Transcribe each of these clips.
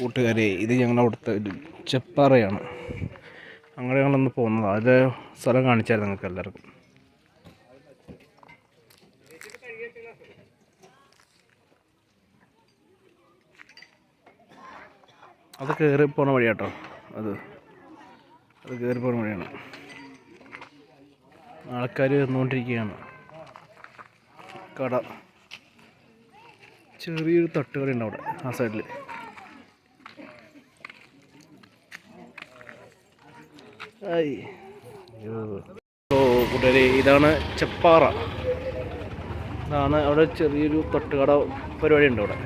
കൂട്ടുകാരെ ഇത് ഞങ്ങളുടെ അവിടുത്തെ ഒരു ചെപ്പാറയാണ്. അങ്ങനെ ഞങ്ങളൊന്ന് പോകുന്നത്. അതിന്റെ സ്ഥലം കാണിച്ചായിരുന്നു നിങ്ങൾക്ക് എല്ലാവർക്കും. അത് കയറി പോണ വഴിയാട്ടോ. അത് അത് കയറി പോണ വഴിയാണ്. ആൾക്കാർ വന്നുകൊണ്ടിരിക്കുകയാണ്. കട. ചെറിയൊരു തട്ടുകടയുണ്ട് അവിടെ ആ സൈഡിൽ ഓ കൂട്ടുകാരെ ഇതാണ് ചെപ്പാറ. ഇതാണ് അവിടെ ചെറിയൊരു തട്ടുകട പരിപാടി ഉണ്ട് അവിടെ.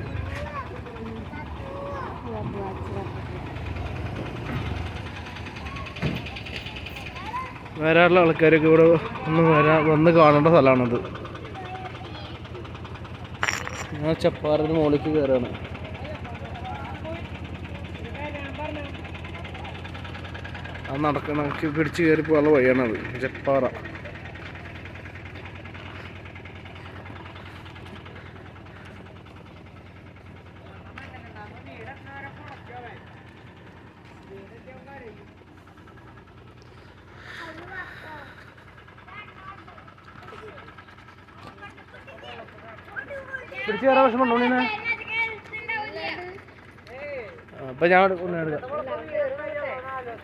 വരാനുള്ള ആൾക്കാരൊക്കെ ഇവിടെ ഒന്ന് വരാ വന്ന് കാണേണ്ട സ്ഥലമാണത്. ഞാൻ ചെപ്പാറിന് മുകളിലേക്ക് കയറുകയാണ് ആ നമുക്ക് പിടിച്ച് കയറി പോകാനുള്ള വഴിയാണത്. ജപ്പാറ. പിടിച്ച് കയറാൻ വിഷമം ഉണ്ടോ ആ, അപ്പൊ ഞാൻ എടുക്കാം.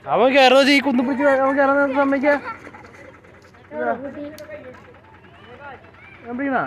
അവൻ കയറുക ഈ കുന്നു പിടിച്ച് അവൻ കയറുന്ന സമ്മതിക്ക. ഞാൻ പിടിക്കണ?